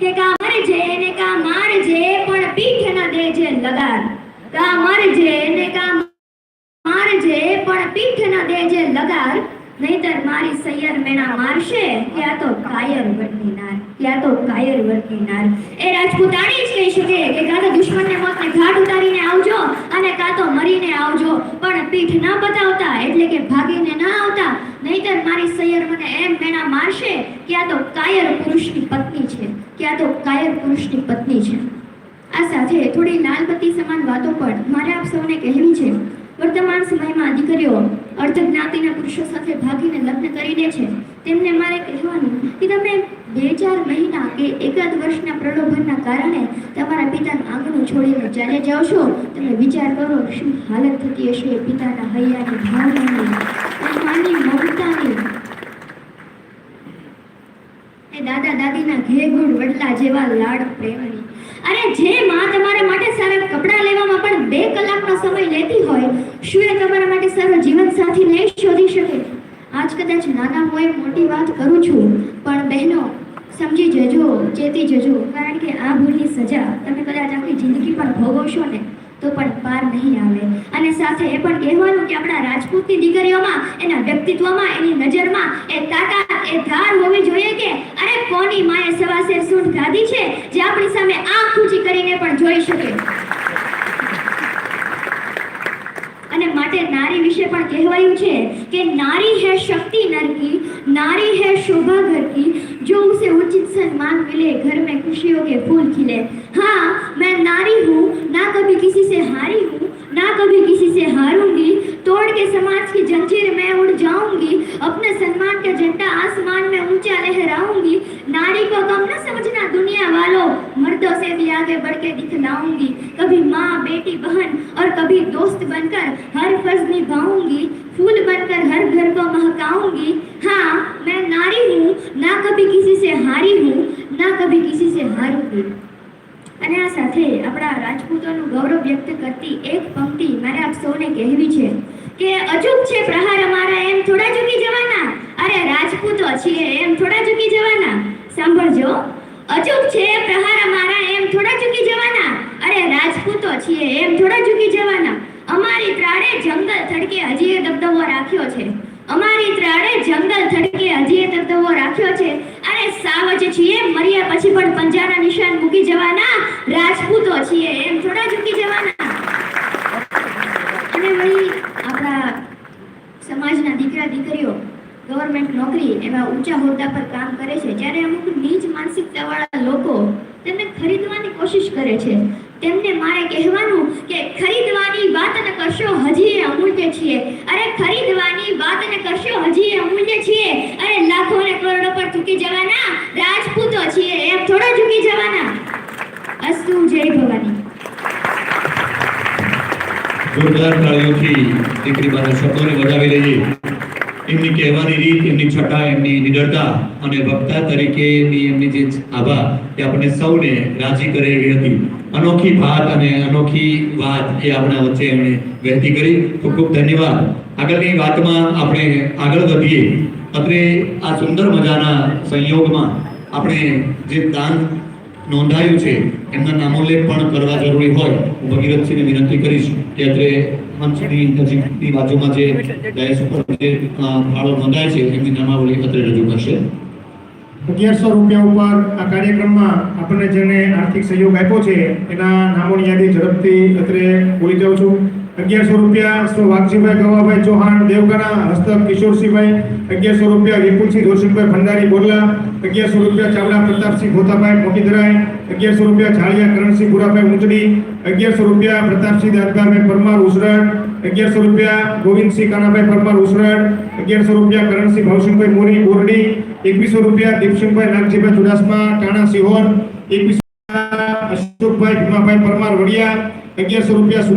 કે કા મરજે, ને કા મારજે, પણ પીઠ ન દેજે લગાર કા મરજે, ને કા મારજે, પણ પીઠ ન દેજે લગાર નહીતર મારી સૈયર મેણા મારશે ત્યાં તો કાયર નાર કે તો કાયર નાર. એ રાજપૂતાણી જ કહી શકે કે કાં તો દુશ્મનને મોતને ઘાટ ઉતારીને આવજો અને કાં તો મરીને આવજો. પણ પીઠ ન બતાવતા એટલે કે ભાગીને ન આવતા નહીતર મારી સૈયર મને એમ મેણા મારશે કે આ તો કાયર પુરુષની પત્ની છે, કે આ તો કાયર પુરુષની પત્ની છે. આ સાથે થોડી લાલબત્તી સમાન વાતો પણ મારે આપ સૌને કહેવી છે. વર્તમાન સમયમાં દીકરીઓ અર્ધ જ્ઞાતિના પુરુષો સાથે ભાગીને લગ્ન કરી દે છે. તેમને મારે કહેવાનું કે તમે બે ચાર મહિના કે એકાદ વર્ષના પ્રલોભનના કારણે તમારા પિતાનું આંગણું છોડીને ચાલે જાઓ છો, તમે વિચાર કરો શું હાલત થતી હશે પિતાના હૈયાની ભાવનાની માની મમતાની. દાદા દાદીના ઘે ગુણ વડલા જેવા લાડ પ્રેમની. અરે જે માં તમારા માટે સારા કપડાં લેવામાં પણ બે કલાકનો સમય લેતી હોય, શું એ તમારા માટે સારો જીવન સાથી શકે આજ કદાચ નાના હોય, મોટી વાત કરું છું, પણ બહેનો, સમજી જજો, ચેતી જજો, કારણ કે આ ભૂલની સજા તમે કદાચ આખી જિંદગી પણ ભોગવશો ને, તો પણ પાર નહીં આવે. અને સાથે એ પણ કહેવાનું કે આપણા રાજપૂતની દીકરીઓમાં, એના વ્યક્તિત્વમાં, એની નજરમાં એ તાકાત, એ ધાર હોવી જોઈએ કે, અરે કોની માએ સવાસે સૂંઢ ગાધી છે, જે આપણી સામે આંખ ઊંચી કરીને પણ જોઈ શકે? અને માટે નારી વિશે પણ કહેવાયું છે કે નારી है शक्ति नर की नारी है शोभा घर की जो उसे उचित सम्मान मिले घर में खुशियों के फूल खिले हाँ मैं नारी हूँ ना कभी किसी से हारी हूँ ना कभी किसी से हारूंगी तोड़ के समाज की जंजीर में उड़ जाऊंगी अपने सम्मान का झंडा आसमान में ऊंचा लहराऊंगी नारी को कम न आगे बढ़ के दिखलाऊंगी कभी माँ बेटी बहन और कभी दोस्त बनकर हर फर्ज निभाऊंगी फूल बनकर हर घर को महकाऊंगी हाँ मैं नारी हूँ ना कभी किसी से हारी हूँ ना कभी किसी से हारूंगी અને આ સાથે આપણા રાજપૂતોનું ગૌરવ વ્યક્ત કરતી એક પંક્તિ મારે આપ સૌને કહેવી છે કે અચૂક છે પ્રહાર અમારા એમ થોડા ચૂકી જવાના અરે રાજપૂતો છીએ એમ થોડા ચૂકી જવાના સાંભળજો અચૂક છે, પ્રહાર અમારા એમ થોડા ચૂકી જવાના. અરે રાજપૂતો છીએ એમ થોડા ચૂકી જવાના. અમારી ત્રાડે જંગલ થડકે હજી એ દબદબો રાખ્યો છે. અમારી ત્રાડે જંગલ થડકે હજી એ દબદબો રાખ્યો છે. અરે સાવજ છીએ, મર્યા પછી પણ પંજાના નિશાન મૂકી જવાના. રાજપૂતો છીએ એમ થોડા ચૂકી જવાના. અને વળી આપણા સમાજના દીકરા દીકરીઓ ગવર્મેન્ટ નોકરી એવા ઊંચા હોદ્દા પર કામ કરે છે, જ્યારે અમુક નીચ માનસિકતાવાળા લોકો તેમને ખરીદવાની કોશિશ કરે છે. તેમને મારે કહેવાનું કે ખરીદવાની વાત ન કરશો, હજી એ અમૂલ્ય છીએ. અરે ખરીદવાની વાત ન કરશો, હજી એ અમૂલ્ય છીએ. અરે લાખો ને કરોડો પર ચૂકી જવાના, રાજપૂતો છીએ, એમ થોડા ચૂકી જવાના. અસ્તુ, જય ભવાની. જોરદાર તાળીઓથી દીકરી બાના શબ્દોને વધાવી લઈએ. એમની કહેવાની રીત, એમની છટા, એમની નિડરતા અને વક્તા તરીકેની એમની જે આભા એ આપણને સૌને રાજી કરે એવી હતી. અનોખી વાત અને અનોખી વાત એ આપણા વચ્ચે એમણે વહેતી કરી. ખૂબ ખૂબ ધન્યવાદ. આગળની વાતમાં આપણે આગળ વધીએ. અત્રે આ સુંદર મજાના સંયોગમાં આપણે જે દાન નોંધાયું છે. એમના નામોલ્લેખ પણ કરવા જરૂરી હોય, હું ભગીરથસિંહને વિનંતી કરીશ કે અત્રે મંચની નજીકની બાજુમાં જે ડાયસ ઉપર જે ફાળો નોંધાય છે, એમની નામાવલી અત્રે રજૂ કરશે. અગિયારસો રૂપિયા ઉપર આ કાર્યક્રમમાં આપણને જેને આર્થિક સહયોગ આપ્યો છે, એના નામોની યાદી ઝડપથી અત્રે બોલી જાઉં છું. અગિયારસો રૂપિયા સ્વ વાઘજીભાઈ ગવાભાઈ ચૌહાણ દેવગણા હસ્તક કિશોરસિંહભાઈ અગિયારસો રૂપિયા વિપુલસિંહ રોશનભાઈ ભંડારી બોરલા અગિયારસો રૂપિયા ચાવડા પ્રતાપસિંહ ભોતાભાઈ મોતીધરાય અગિયારસો રૂપિયા ઝાડિયા કરણસિંહ બુરાભાઈ ઊંચડી અગિયારસો રૂપિયા પ્રતાપસિંહ દાદગાભાઈ પરમાર ઉસરડ અગિયારસો રૂપિયા ગોવિંદસિંહ કાનાભાઈ પરમાર ઉસરડ અગિયારસો રૂપિયા કરણસિંહ ભાવસિંહભાઈ મોરી બોરડી એકવીસો રૂપિયા દીપસિંહભાઈ નાગજીભાઈ ચુડાસમા ટાણા સિહોર એકવીસો અશોકભાઈ ભીમાભાઈ પરમાર વડિયા અગિયારસો રૂપિયા